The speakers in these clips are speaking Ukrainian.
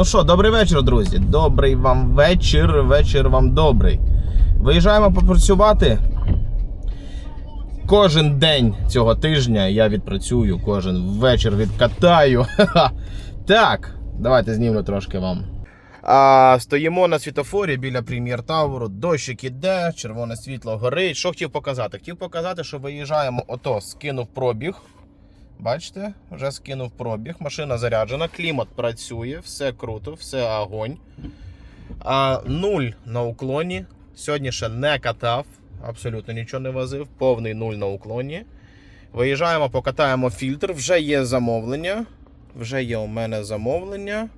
Ну що, добрий вечір, друзі. Добрий вам вечір, вечір вам добрий. Виїжджаємо попрацювати. Кожен день цього тижня я відпрацюю, кожен вечір відкатаю. Так, давайте знімлю трошки вам. А, стоїмо на світофорі біля прем'єр Тауру. Дощик іде, червоне світло горить. Що хотів показати? Хотів показати, що виїжджаємо, ото скинув пробіг. Бачите, вже скинув пробіг. Машина заряджена, клімат працює, все круто, все огонь. А, нуль на уклоні. Сьогодні ще не катав, абсолютно нічого не возив. Повний нуль на уклоні. Виїжджаємо, покатаємо фільтр. Вже є замовлення. Вже є у мене замовлення.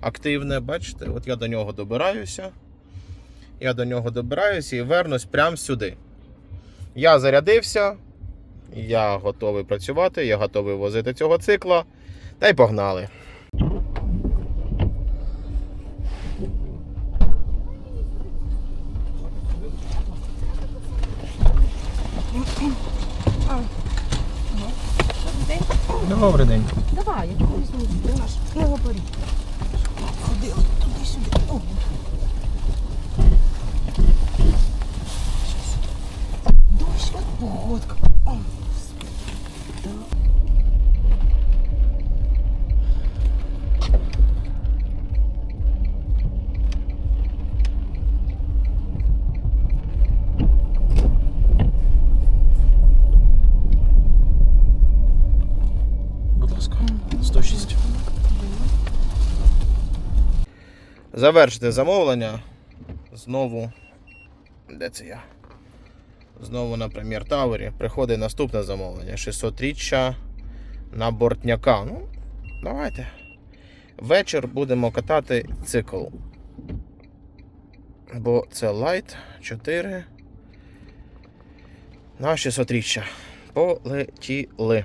Активне, бачите, от я до нього добираюся. Я до нього добираюся і вернусь прямо сюди. Я зарядився, я готовий працювати, я готовий возити цього цикла. Та й погнали. Добрий день. Давай, я тебе візьму, ти наш книгоборі. Ходили туди-сюди. Дощ, от погодка. О, Господи. Так. Будь ласка, 106. Завершити замовлення. Знову. Де це я? Знову на прем'єр Тавері. Приходить наступне замовлення. 600 річчя на бортняка. Ну, давайте. Вечір будемо катати цикл. Бо це Light 4. На 600 річчя. Полетіли.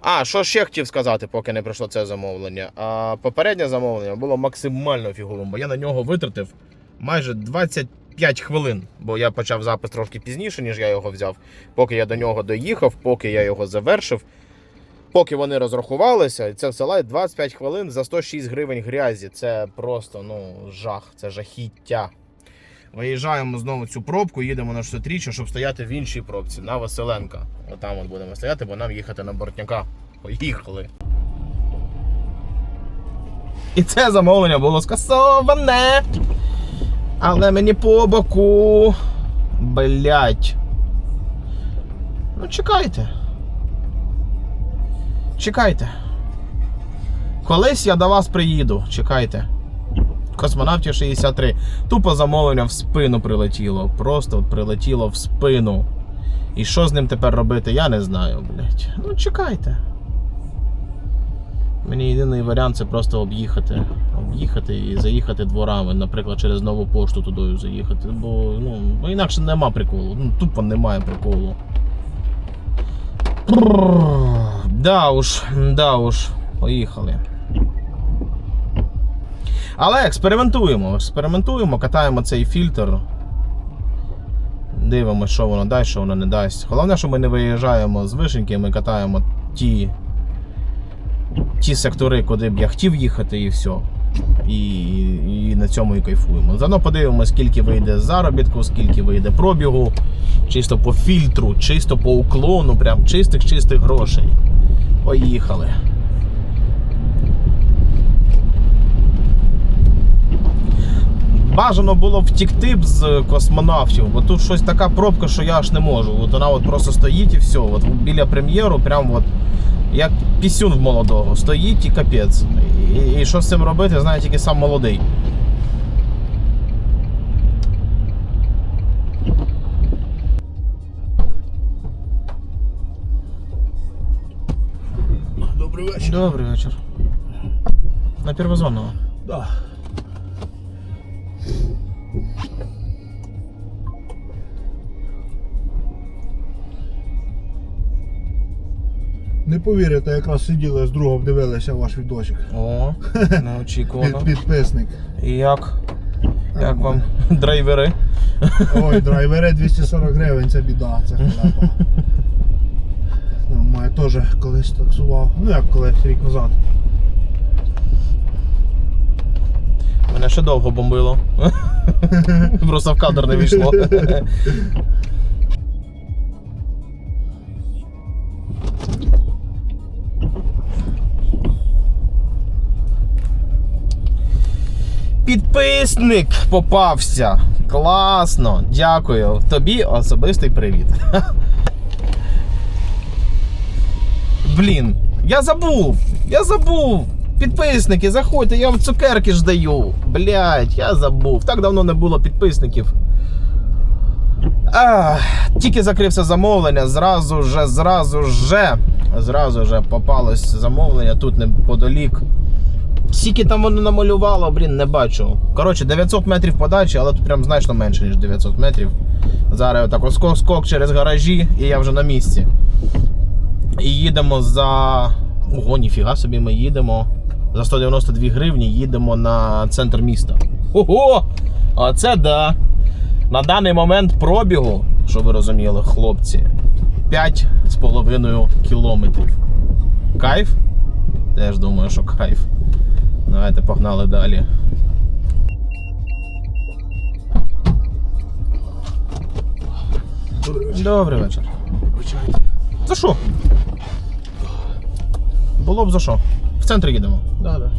А, що ще хотів сказати, поки не прийшло це замовлення. А, попереднє замовлення було максимально фіговим, бо я на нього витратив майже 25 хвилин, бо я почав запис трошки пізніше, ніж я його взяв. Поки я до нього доїхав, поки я його завершив, поки вони розрахувалися, це все лайт 25 хвилин за 106 гривень грязі. Це просто ну, жах, це жахіття. Виїжджаємо знову цю пробку, їдемо на 600 щоб стояти в іншій пробці на Василенка. Отам от будемо стояти, бо нам їхати на бортняка. Поїхали. І це замовлення було скасоване. Але мені по боку. Блять. Ну, чекайте. Чекайте. Колись я до вас приїду. Чекайте. Космонавтів 63. Тупо замовлення в спину прилетіло. Просто прилетіло в спину. І що з ним тепер робити, я не знаю, блять. Ну чекайте. Мені єдиний варіант це просто об'їхати. Об'їхати і заїхати дворами, наприклад, через нову пошту туди заїхати. Бо ну, інакше нема приколу. Ну, тупо немає приколу. Да уж, да уж, поїхали. Але експериментуємо, експериментуємо, катаємо цей фільтр. Дивимося, що воно дасть, що воно не дасть. Головне, що ми не виїжджаємо з вишеньки, ми катаємо ті, ті сектори, куди б я хотів їхати, і все. І, і на цьому і кайфуємо. Заодно подивимося, скільки вийде заробітку, скільки вийде пробігу, чисто по фільтру, чисто по уклону, прям чистих-чистих грошей. Поїхали. Бажано було втікти б з космонавтів, бо тут щось така пробка, що я аж не можу. От вона от просто стоїть і все. От біля прем'єру, прям от як пісюн в молодого. Стоїть і капець. І, і що з цим робити, знає тільки сам молодий. Добрий вечір. Добрий вечір. На первозвонного. Да. Не повірите, якраз сиділи з другом, дивилися ваш відосик. О, неочікувано. Під, підписник. І як? Як вам драйвери? Ой, драйвери 240 гривень, це біда, це халепа. Ну, теж колись таксував. Ну як колись рік назад. Мене ще довго бомбило. Просто в кадр не війшло. Підписник попався. Класно. Дякую. Тобі особистий привіт. Блін, я забув! Я забув! Підписники, заходьте, я вам цукерки ж даю. Блять, я забув. Так давно не було підписників. Ах, тільки закрився замовлення, зразу же, зразу же, зразу же попалось замовлення тут неподалік. Скільки там воно намалювало, блін, не бачу. Коротше, 900 метрів подачі, але тут прям значно менше, ніж 900 метрів. Зараз отак скок, скок через гаражі, і я вже на місці. І їдемо за. Ого, ніфіга собі ми їдемо. За 192 гривні їдемо на центр міста. Ого! Оце да. На даний момент пробігу, щоб ви розуміли, хлопці, 5,5 кілометрів. Кайф? Теж думаю, що кайф. Давайте погнали далі. Добрий вечір. За що? Було б за що? В центр їдемо. Да, да.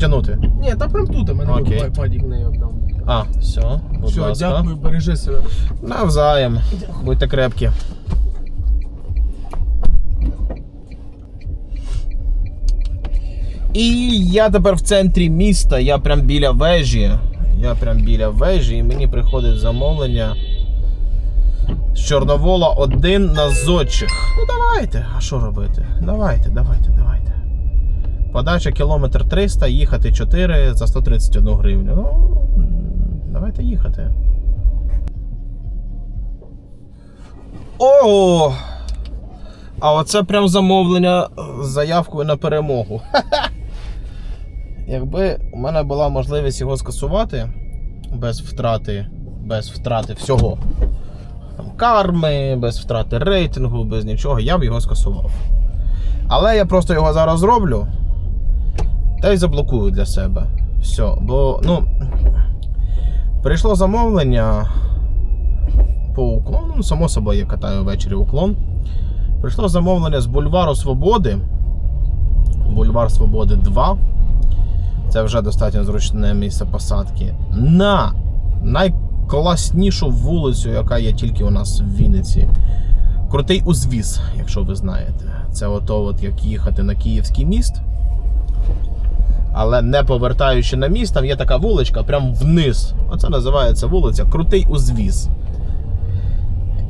Протягнути. Ні, та прям тут у мене Окей. айпадік не прям. А, все, будь Все, ласка. дякую, бережи себе. Навзаєм. Будьте крепкі. І я тепер в центрі міста, я прям біля вежі. Я прям біля вежі, і мені приходить замовлення з Чорновола один на зодчих. Ну давайте, а що робити? Давайте, давайте, давайте. Подача кілометр 300, їхати 4 за 131 гривню. Ну, давайте їхати. О! А оце прям замовлення з заявкою на перемогу. Якби у мене була можливість його скасувати без втрати, без втрати всього. Там, карми, без втрати рейтингу, без нічого, я б його скасував. Але я просто його зараз зроблю та й заблокую для себе. Все. Бо, ну, прийшло замовлення по уклону. Ну, само собою, я катаю ввечері уклон. Прийшло замовлення з бульвару Свободи. Бульвар Свободи 2. Це вже достатньо зручне місце посадки. На найкласнішу вулицю, яка є тільки у нас в Вінниці. Крутий узвіз, якщо ви знаєте. Це ото, от як їхати на Київський міст. Але не повертаючи на міст, там є така вуличка, прям вниз. Оце називається вулиця Крутий узвіз.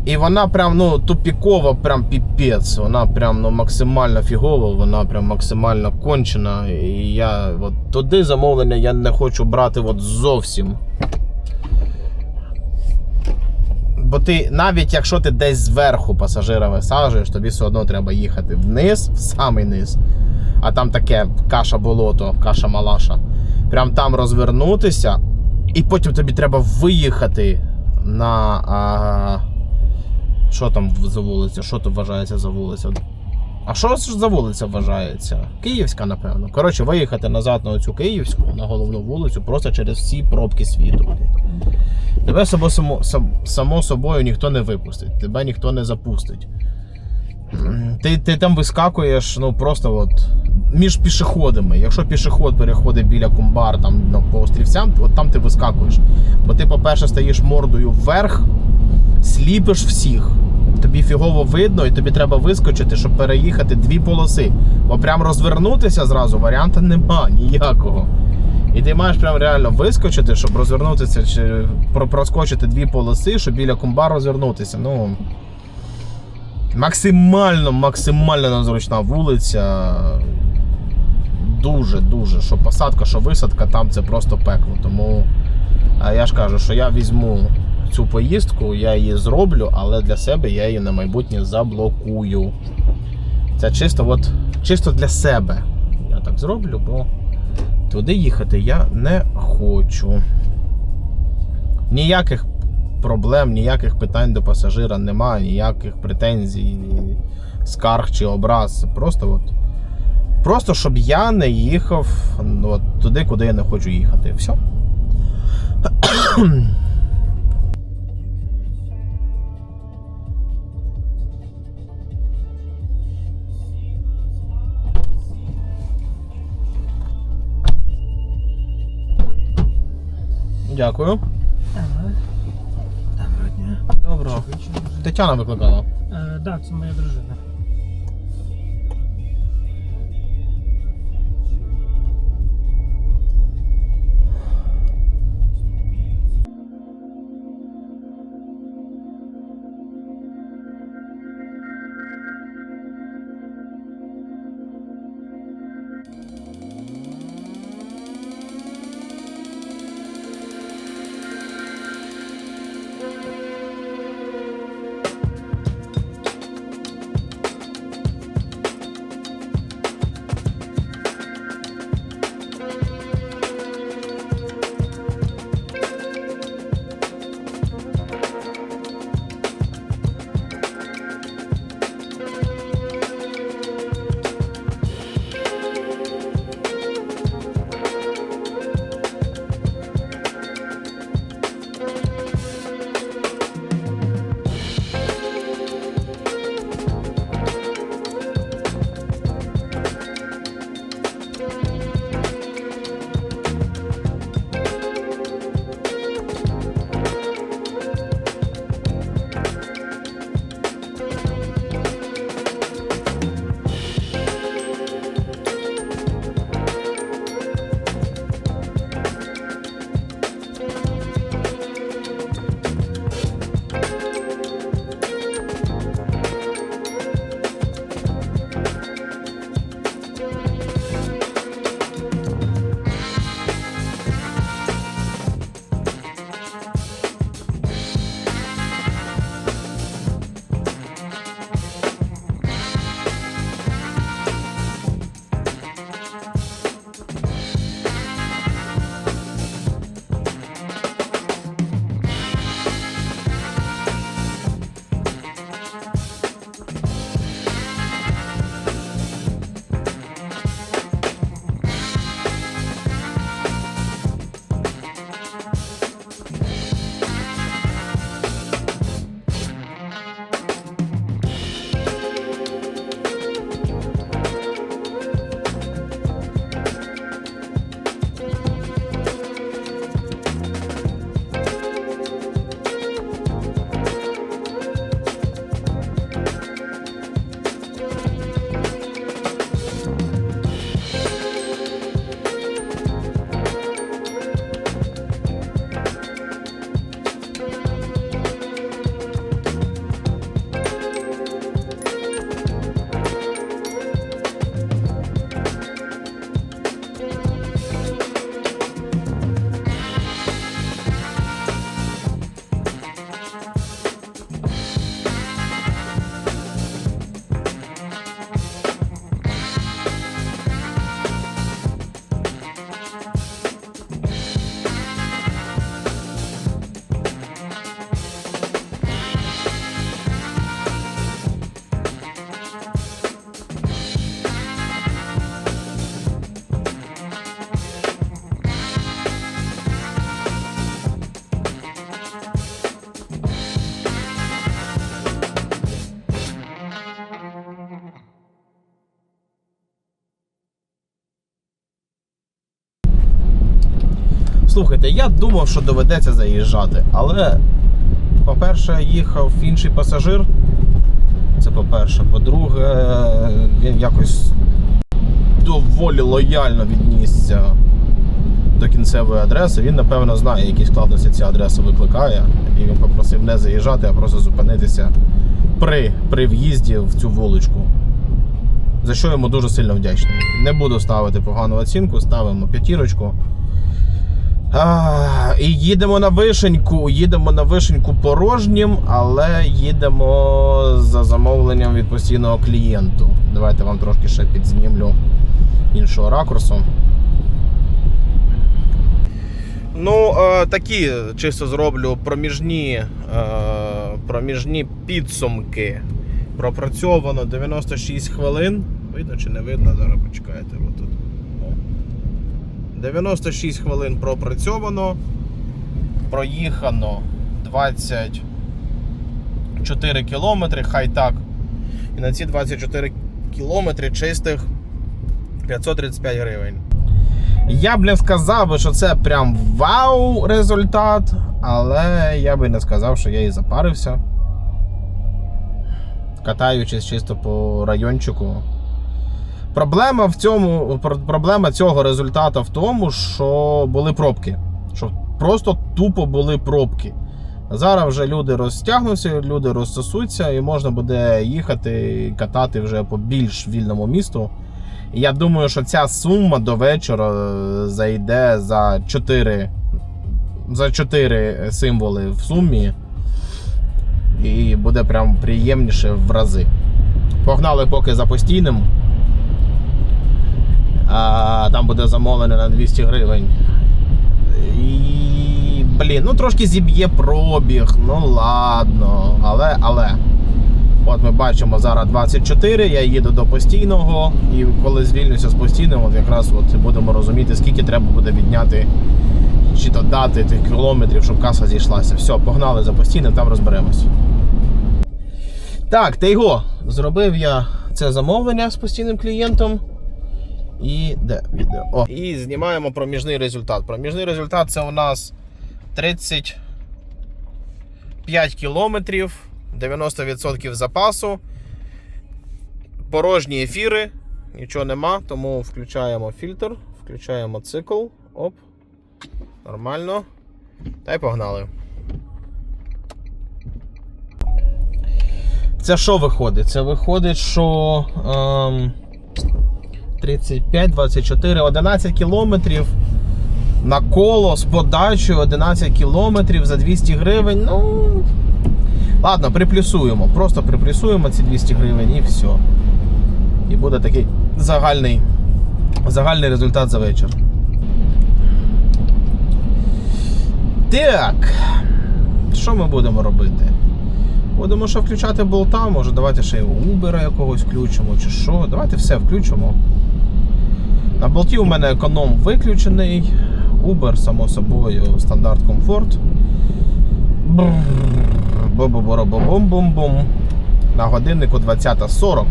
І вона прям ну тупікова, прям піпець. Вона прям ну максимально фігова, вона прям максимально кончена. І я от туди замовлення я не хочу брати от зовсім. Бо ти, навіть якщо ти десь зверху пасажира висаджуєш, тобі все одно треба їхати вниз, в самий низ. А там таке каша болото, каша малаша. Прям там розвернутися, і потім тобі треба виїхати на. А, що там за вулиця? Що тут вважається за вулиця? А що за вулиця вважається? Київська, напевно. Коротше, виїхати назад на оцю Київську, на головну вулицю, просто через всі пробки світу. Тебе само, само собою ніхто не випустить, тебе ніхто не запустить. Ти, ти там вискакуєш, ну просто от між пішоходами. Якщо пішоход переходить біля кумбар там ну, по острівцям, от там ти вискакуєш. Бо ти, по-перше, стаєш мордою вверх, сліпиш всіх. Тобі фігово видно, і тобі треба вискочити, щоб переїхати дві полоси. Бо прям розвернутися зразу варіанта нема ніякого. І ти маєш прям реально вискочити, щоб розвернутися чи проскочити дві полоси, щоб біля кумбар розвернутися. Ну. Максимально, максимально незручна вулиця. Дуже, дуже. Що посадка, що висадка, там це просто пекло. Тому я ж кажу, що я візьму цю поїздку, я її зроблю, але для себе я її на майбутнє заблокую. Це чисто, от, чисто для себе. Я так зроблю, бо туди їхати я не хочу. Ніяких проблем, ніяких питань до пасажира немає, ніяких претензій, скарг чи образ. Просто от. Просто щоб я не їхав ну, от, туди, куди я не хочу їхати. Все. Дякую. Дня. Доброго. Тетяна викликала. Так, да, це моя дружина. Слухайте, я думав, що доведеться заїжджати, але, по-перше, їхав інший пасажир. Це по-перше. По-друге, він якось доволі лояльно віднісся до кінцевої адреси. Він, напевно, знає, які складності ця адреса викликає. І він попросив не заїжджати, а просто зупинитися при, при в'їзді в цю вуличку. За що йому дуже сильно вдячний. Не буду ставити погану оцінку, ставимо п'ятірочку. А, і їдемо на вишеньку. Їдемо на вишеньку порожнім, але їдемо за замовленням від постійного клієнту. Давайте вам трошки ще підзнімлю іншого ракурсу. Ну, е, такі чисто зроблю проміжні, е, проміжні підсумки. Пропрацьовано 96 хвилин. Видно чи не видно? Зараз почекайте. Отут. О. 96 хвилин пропрацьовано. Проїхано 24 кілометри, хай так. І на ці 24 кілометри чистих 535 гривень. Я б не сказав що це прям вау результат, але я би не сказав, що я і запарився. Катаючись чисто по райончику. Проблема в цьому, проблема цього результату в тому, що були пробки. Що просто тупо були пробки. Зараз вже люди розтягнуться, люди розсосуться, і можна буде їхати катати вже по більш вільному місту. І я думаю, що ця сума до вечора е, зайде за 4, за 4 символи в сумі. І буде прям приємніше в рази. Погнали поки за постійним. А, там буде замовлене на 200 гривень. І, блін, ну трошки зіб'є пробіг, ну ладно. Але, але. От ми бачимо зараз 24, я їду до постійного, і коли звільнюся з постійним, якраз от будемо розуміти, скільки треба буде відняти чи то дати тих кілометрів, щоб каса зійшлася. Все, погнали за постійним, там розберемось. Так, та його. Зробив я це замовлення з постійним клієнтом. І де відео? О. І знімаємо проміжний результат. Проміжний результат це у нас 35 кілометрів, 90% запасу, порожні ефіри, нічого нема, тому включаємо фільтр, включаємо цикл. Оп. Нормально. Та й погнали. Це що виходить? Це виходить, що ем, 35, 24, 11 кілометрів на коло з подачею 11 кілометрів за 200 гривень. Ну. Ладно, приплюсуємо. Просто приплюсуємо ці 200 гривень і все. І буде такий загальний, загальний результат за вечір. Так. Що ми будемо робити? Будемо ще включати болта, може давайте ще й Uber якогось включимо, чи що. Давайте все включимо. На болті у мене економ виключений. Uber, само собою, стандарт комфорт. Бом-бом-бом-бом-бом. На годиннику 20.40.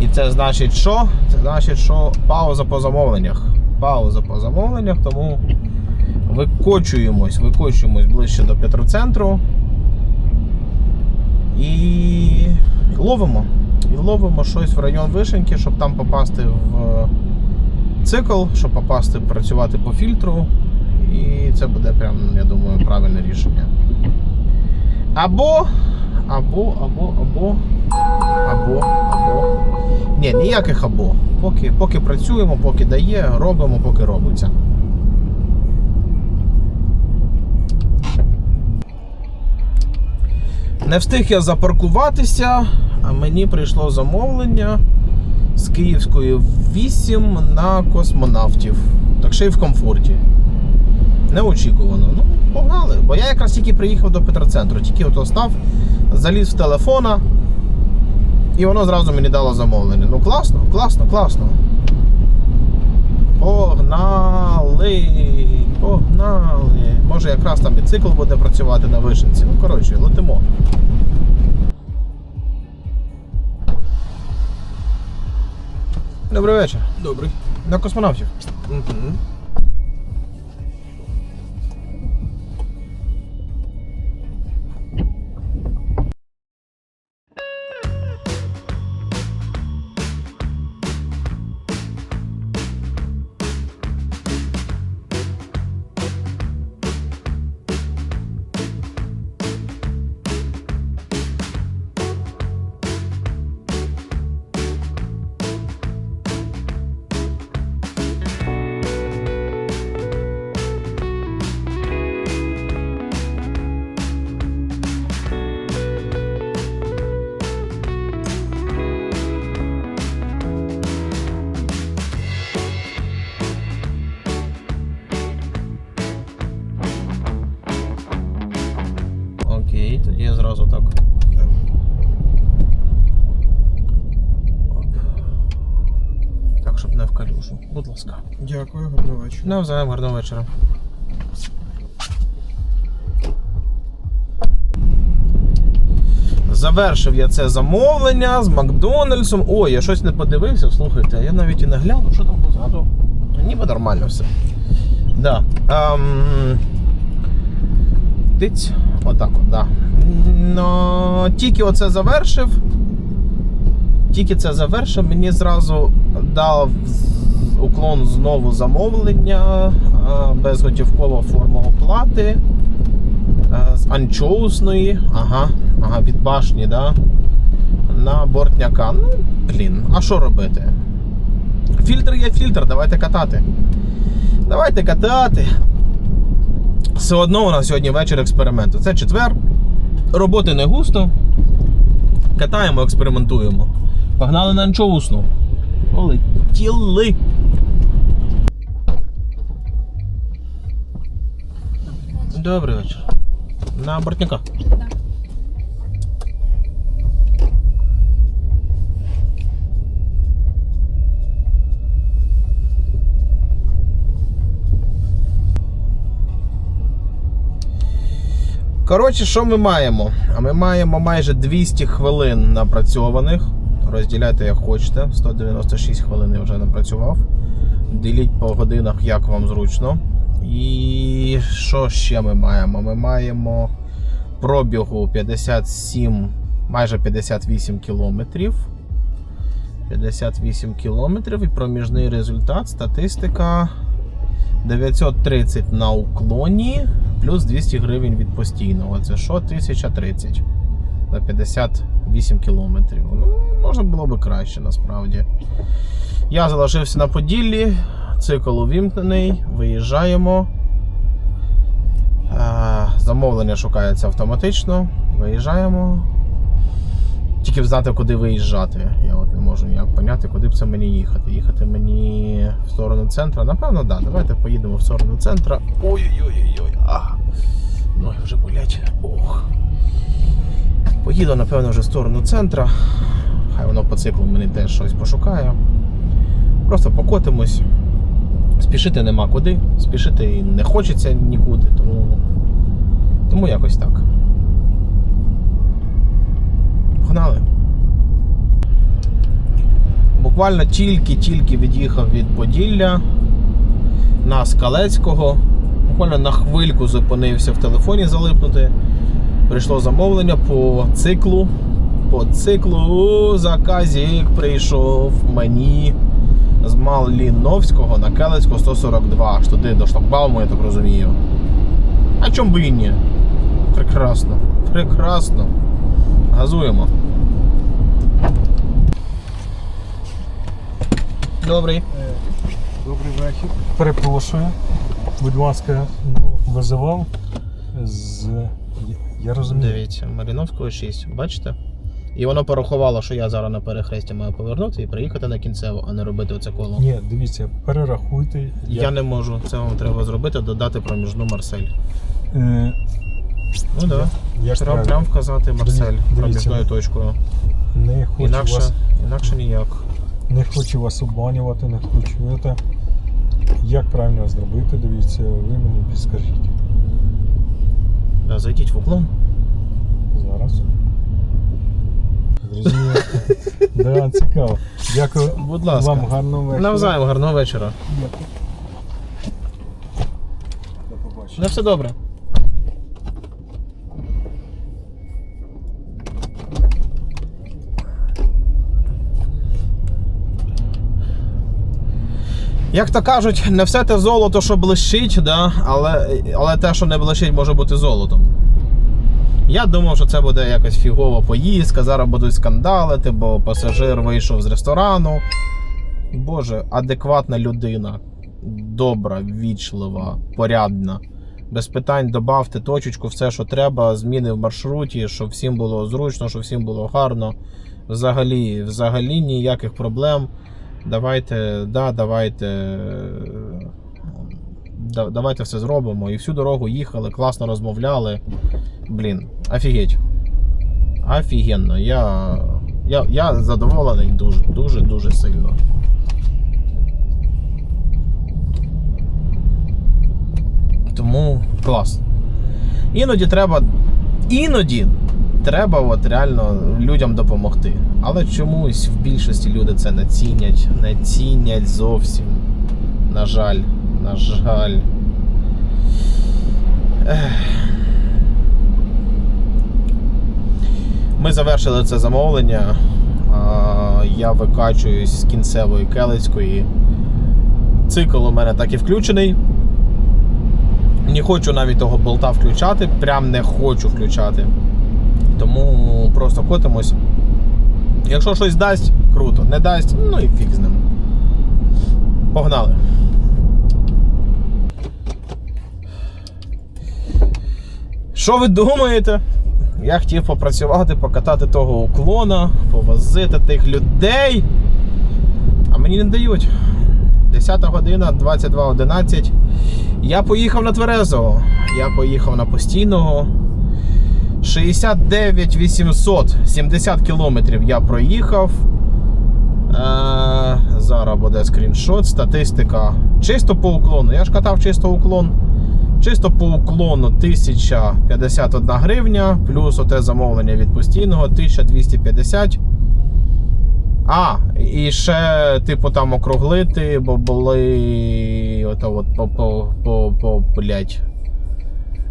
І це значить що? Це значить, що пауза по замовленнях. Пауза по замовленнях, тому викочуємось, викочуємось ближче до Петроцентру. І ловимо. І ловимо щось в район Вишеньки, щоб там попасти в цикл, щоб попасти працювати по фільтру. І це буде прям, я думаю, правильне рішення. Або, або, або, або, або, або. Ні, ніяких або. Поки, поки працюємо, поки дає, робимо, поки робиться. Не встиг я запаркуватися, а мені прийшло замовлення з Київської 8 на космонавтів. Так ще й в комфорті. Неочікувано. Ну, погнали. Бо я якраз тільки приїхав до Петроцентру, тільки ото став, заліз в телефона, і воно зразу мені дало замовлення. Ну класно, класно, класно. Погнали! Погнали! Може якраз там і цикл буде працювати на вишенці. Ну, коротше, летимо. Добрий вечір. Добрий. На космонавтів. Угу. Дякую, гарного вечора. Гарного вечора. Завершив я це замовлення з Макдональдсом. Ой, я щось не подивився, слухайте, я навіть і не глянув, що там позаду. Ніби нормально все. Да. Ем... Тиць. Отак от, да. Но тільки оце завершив. Тільки це завершив, мені зразу дав уклон знову замовлення, е, безготівкова форма оплати е, з анчоусної, ага, ага, від башні, да, на бортняка. Ну, блін, а що робити? Фільтр є фільтр, давайте катати. Давайте катати. Все одно у нас сьогодні вечір експерименту. Це четвер. Роботи не густо. Катаємо, експериментуємо. Погнали на анчоусну. Полетіли. Добрий вечір. На бортника. Коротше, що ми маємо? А ми маємо майже 200 хвилин напрацьованих. Розділяйте як хочете. 196 хвилин я вже напрацював. Діліть по годинах, як вам зручно. І що ще ми маємо? Ми маємо пробігу 57, майже 58 кілометрів. 58 кілометрів і проміжний результат, статистика 930 на уклоні, плюс 200 гривень від постійного. Це що? 1030 за 58 кілометрів. Ну, можна було би краще насправді. Я залишився на Поділлі, цикл увімкнений, виїжджаємо. Е, Замовлення шукається автоматично. Виїжджаємо. Тільки б знати, куди виїжджати. Я от не можу ніяк поняти, куди б це мені їхати. Їхати мені в сторону центра. Напевно, так. Да. Давайте поїдемо в сторону центра. Ой-ой-ой. Ноги вже болять. Ох. Поїду, напевно, вже в сторону центра. Хай воно по циклу мені теж щось пошукає. Просто покотимось. Спішити нема куди, спішити і не хочеться нікуди, тому, тому якось так. Погнали. Буквально тільки-тільки від'їхав від Поділля на Скалецького. Буквально на хвильку зупинився в телефоні залипнути. Прийшло замовлення по циклу. По циклу заказик прийшов мені з Маліновського на Келецьку 142. Аж туди до шлагбауму, я так розумію. А чому би і ні? Прекрасно. Прекрасно. Газуємо. Добрий. Добрий вечір. Перепрошую. Будь ласка, ну, визивав з. Я розумію. Дивіться, Маліновського 6. Бачите? І воно порахувало, що я зараз на перехресті маю повернути і приїхати на кінцеву, а не робити оце коло. Ні, дивіться, перерахуйте. Я не можу. Це вам треба зробити, додати проміжну Марсель. Е, Ну так. Да. Треба прям вказати Марсель проміжною точкою. Не хочу Інакше, вас, інакше ніяк. не хочу вас обманювати, не хочу це. Як правильно зробити, дивіться, ви мені підскажіть. Да, зайдіть в уклон. Зараз. Зрозуміло. Да, цікаво. Дякую Будь ласка. вам гарного вечора. Навзаєм, гарного вечора. Дякую. До побачення. На все добре. Як то кажуть, не все те золото, що блищить, да? але, але те, що не блищить, може бути золотом. Я думав, що це буде якась фігова поїздка, зараз будуть скандалити, бо пасажир вийшов з ресторану. Боже, адекватна людина, добра, вічлива, порядна. Без питань добавте точечку, все, що треба, зміни в маршруті, щоб всім було зручно, щоб всім було гарно. Взагалі, взагалі ніяких проблем. Давайте, да, давайте давайте все зробимо. І всю дорогу їхали, класно розмовляли. Блін, офігеть. Офігенно. Я я, я задоволений дуже-дуже-дуже сильно. Тому клас. Іноді треба. Іноді треба от реально людям допомогти. Але чомусь в більшості люди це не цінять, не цінять зовсім. На жаль на жаль. Ми завершили це замовлення. Я викачуюсь з кінцевої келицької. Цикл у мене так і включений. Не хочу навіть того болта включати, прям не хочу включати. Тому просто котимось. Якщо щось дасть, круто. Не дасть, ну і фіг з ним. Погнали. Що ви думаєте? Я хотів попрацювати, покатати того уклона, повозити тих людей. А мені не дають. 10 година, 22.11. Я поїхав на Тверезого. Я поїхав на постійного. 69 800, 70 кілометрів я проїхав. Е, зараз буде скріншот, статистика. Чисто по уклону. Я ж катав чисто уклон. Чисто по уклону 1051 гривня, плюс оте замовлення від постійного 1250. А, і ще, типу, там округлити, бо були. Ото от по, по, по, по блять.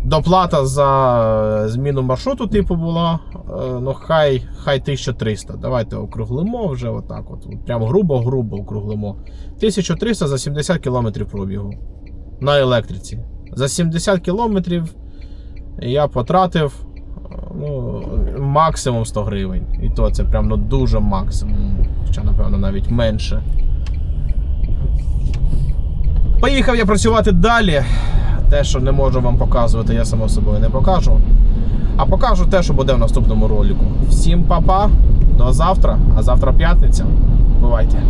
Доплата за зміну маршруту, типу, була. Е, Ну, хай, хай 1300. Давайте округлимо вже отак. От. Прям грубо-грубо округлимо. 1300 за 70 км пробігу. На електриці. За 70 кілометрів я потратив ну, максимум 100 гривень. І то це прям ну, дуже максимум. Хоча, напевно, навіть менше. Поїхав я працювати далі. Те, що не можу вам показувати, я само собою не покажу. А покажу те, що буде в наступному ролику. Всім па-па, до завтра, а завтра п'ятниця. Бувайте!